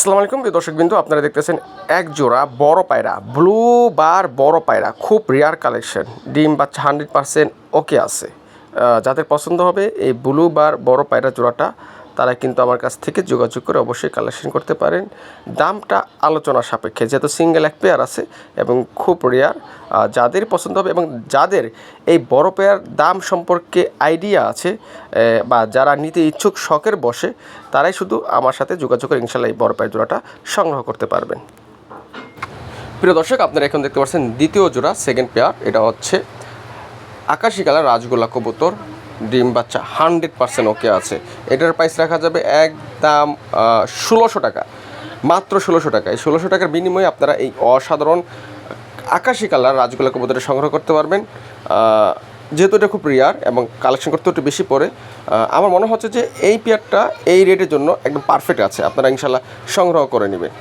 আসসালামু আলাইকুম, প্রিয় দর্শকবিন্দু। আপনারা দেখতেছেন এক জোড়া বড় পায়রা, ব্লু বার বড় পায়রা, খুব রেয়ার কালেকশন ডিম বাচ্চা হান্ড্রেড পারসেন্ট ওকে আছে। যাদের পছন্দ হবে এই ব্লু বার বড় পায়রা জোড়াটা তারা কিন্তু আমার কাছ থেকে যোগাযোগ করে অবশ্যই কালেকশন করতে পারেন। দামটা আলোচনা সাপেক্ষে, যেহেতু সিঙ্গেল এক পেয়ার আছে এবং খুব রেয়ার যাদের পছন্দ হবে এবং যাদের এই বড় পেয়ার দাম সম্পর্কে আইডিয়া আছে বা যারা নিতে ইচ্ছুক শখের বসে, তারাই শুধু আমার সাথে যোগাযোগ করে ইনশাল্লাহ এই বড় পেয়ার জোড়াটা সংগ্রহ করতে পারবেন। প্রিয় দর্শক, আপনারা এখন দেখতে পাচ্ছেন দ্বিতীয় জোড়া সেকেন্ড পেয়ার এটা হচ্ছে আকাশি কালার রাজগোলা কবুতর। ডিম বাচ্চা হান্ড্রেড পার্সেন্ট ওকে আছে। এটার প্রাইস রাখা যাবে একদম ষোলোশো টাকা। মাত্র ষোলোশো টাকা। এই ষোলোশো টাকার বিনিময়ে আপনারা এই অসাধারণ আকাশি কালার রাজগোল্লা কবুতরটা সংগ্রহ করতে পারবেন। যেহেতু এটা খুব রিয়ার এবং কালেকশন করতে একটু বেশি পড়ে আমার মনে হচ্ছে যে এই পেয়ারটা এই রেটের জন্য একদম পারফেক্ট আছে। আপনারা ইনশাল্লাহ সংগ্রহ করে নেবেন।